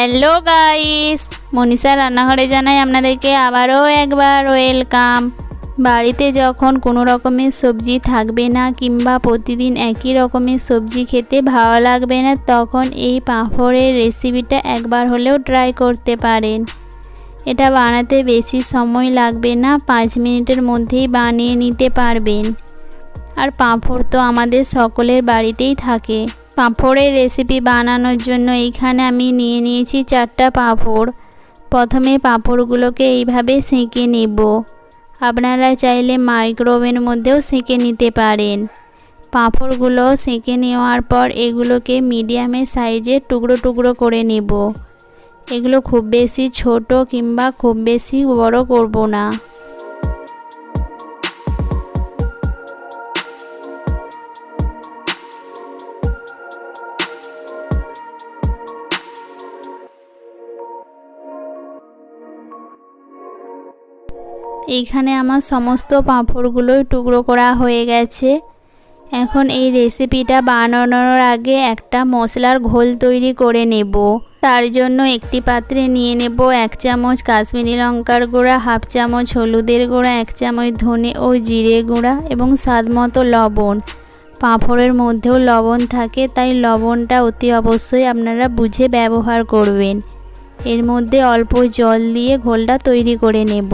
Hello guys, Manisha রান্নাঘরে জানাই আপনাদেরকে আবারও একবার ওয়েলকাম। বাড়িতে যখন কোনো রকমের সবজি থাকবে না কিংবা প্রতিদিন একই রকমের সবজি খেতে ভালো লাগবে না, তখন এই পাঁপড়ের রেসিপিটা একবার হলেও ট্রাই করতে পারেন। এটা বানাতে বেশি সময় লাগবে না, পাঁচ মিনিটের মধ্যেই বানিয়ে নিতে পারবেন। আর পাঁপড় তো আমাদের সকলের বাড়িতেই থাকে। পাঁপড়ের রেসিপি বানানোর জন্য এইখানে আমি নিয়ে নিয়েছি চারটা পাঁপড়। প্রথমে পাঁপড়গুলোকে এইভাবে সেঁকে নেব। আপনারা চাইলে মাইক্রোওভেন মধ্যেও সেঁকে নিতে পারেন। পাঁপড়গুলো সেঁকে নেওয়ার পর এগুলোকে মিডিয়ামের সাইজে টুকরো টুকরো করে নেব। এগুলো খুব বেশি ছোট কিংবা খুব বেশি বড় করব না। এইখানে আমার সমস্ত পাঁপড়গুলোই টুকরো করা হয়ে গেছে। এখন এই রেসিপিটা বানানোর আগে একটা মশলার ঘোল তৈরি করে নেব। তার জন্য একটি পাত্রে নিয়ে নেব এক চামচ কাশ্মীরি লঙ্কার গুঁড়া, হাফ চামচ হলুদের গুঁড়া, এক চামচ ধনে ও জিরে গুঁড়া এবং স্বাদ মতো লবণ। পাঁপড়ের মধ্যেও লবণ থাকে, তাই লবণটা অতি অবশ্যই আপনারা বুঝে ব্যবহার করবেন। এর মধ্যে অল্প জল দিয়ে ঘোলটা তৈরি করে নেব।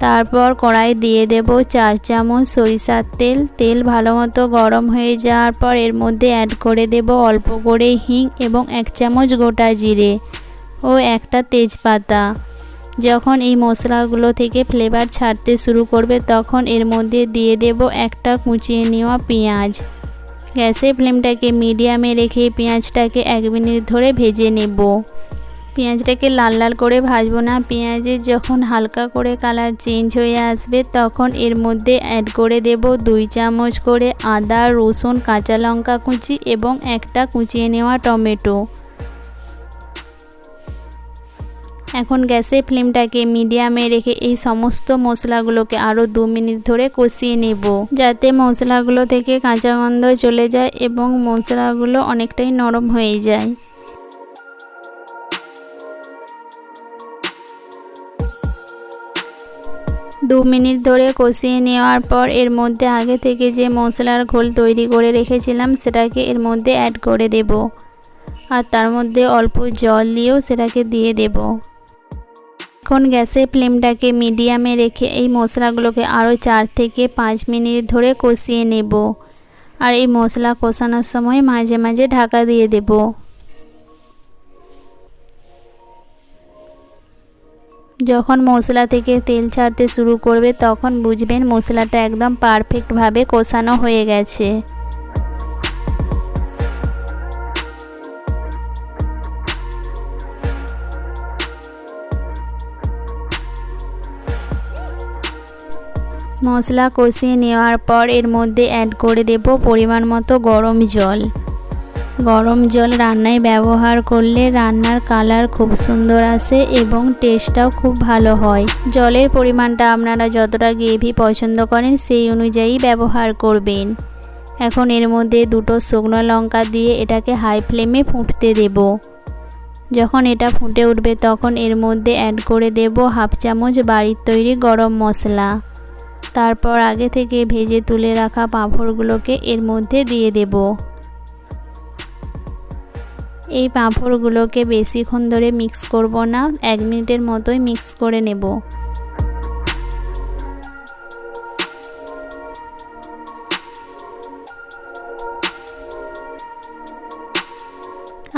তারপর কড়াই দিয়ে দেব চার চামচ সরিষার তেল। তেল ভালো মতো গরম হয়ে যাওয়ার পর এর মধ্যে অ্যাড করে দেব অল্প করে হিং এবং এক চামচ গোটা জিরে ও একটা তেজপাতা। যখন এই মশলাগুলো থেকে ফ্লেভার ছাড়তে শুরু করবে, তখন এর মধ্যে দিয়ে দেব একটা কুচিয়ে নেওয়া পেঁয়াজ। গ্যাসের ফ্লেমটাকে মিডিয়ামে রেখে পেঁয়াজটাকে এক মিনিট ধরে ভেজে নেব। পেঁয়াজটাকে লাল লাল করে ভাজবো না। পেঁয়াজের যখন হালকা করে কালার চেঞ্জ হয়ে আসবে, তখন এর মধ্যে অ্যাড করে দেব দুই চামচ করে আদা, রসুন, কাঁচা লঙ্কা কুচি এবং একটা কুচিয়ে নেওয়া টমেটো। এখন গ্যাসের ফ্লেমটাকে মিডিয়ামে রেখে এই সমস্ত মশলাগুলোকে আরও দু মিনিট ধরে কষিয়ে নেব, যাতে মশলাগুলো থেকে কাঁচা গন্ধ চলে যায় এবং মশলাগুলো অনেকটাই নরম হয়ে যায়। দু মিনিট ধরে কষিয়ে নেওয়ার পর এর মধ্যে আগে থেকে যে মশলার ঘোল তৈরি করে রেখেছিলাম, সেটাকে এর মধ্যে অ্যাড করে দেব। আর তার মধ্যে অল্প জল দিয়েও সেটাকে দিয়ে দেব। এখন গ্যাসের ফ্লেমটাকে মিডিয়ামে রেখে এই মশলাগুলোকে আরও চার থেকে পাঁচ মিনিট ধরে কষিয়ে নেব। আর এই মশলা কষানোর সময় মাঝে মাঝে ঢাকা দিয়ে দেবো। যখন মশলা থেকে তেল ছাড়তে শুরু করবে, তখন বুঝবেন মশলাটা একদম পারফেক্টভাবে কষানো হয়ে গেছে। মশলা কষিয়ে নেওয়ার পর এর মধ্যে অ্যাড করে দেব পরিমাণ মতো গরম জল। গরম জল রান্নায় ব্যবহার করলে রান্নার কালার খুব সুন্দর আসে এবং টেস্টটাও খুব ভালো হয়। জলের পরিমাণটা আপনারা যতটা গ্রেভি পছন্দ করেন সেই অনুযায়ী ব্যবহার করবেন। এখন এর মধ্যে দুটো শুকনো লঙ্কা দিয়ে এটাকে হাই ফ্লেমে ফুটতে দেব। যখন এটা ফুটে উঠবে তখন এর মধ্যে অ্যাড করে দেব হাফ চামচ বাড়ির তৈরি গরম মশলা। তারপর আগে থেকে ভেজে তুলে রাখা পাঁপড়গুলোকে এর মধ্যে দিয়ে দেবো। এই পাঁপড়গুলোকে বেশিক্ষণ ধরে মিক্স করব না, এক মিনিটের মতোই মিক্স করে নেব।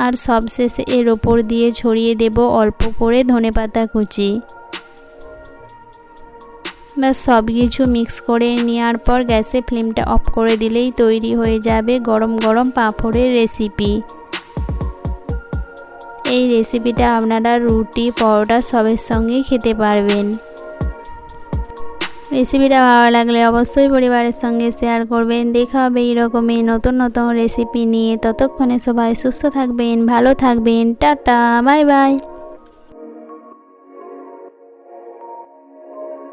আর সবশেষে এর ওপর দিয়ে ছড়িয়ে দেব অল্প করে ধনেপাতা কুচি। ব্যাস সব কিছু মিক্স করে নেওয়ার পর গ্যাসে ফ্লেমটা অফ করে দিলেই তৈরি হয়ে যাবে গরম গরম পাঁপড়ের রেসিপি এই রেসিপিটা আপনারা রুটি, পরোটা সবের সঙ্গেই খেতে পারবেন। রেসিপিটা ভালো লাগলে অবশ্যই পরিবারের সঙ্গে শেয়ার করবেন। দেখা হবে এইরকমই নতুন নতুন রেসিপি নিয়ে। ততক্ষণে সবাই সুস্থ থাকবেন, ভালো থাকবেন। Tata bye bye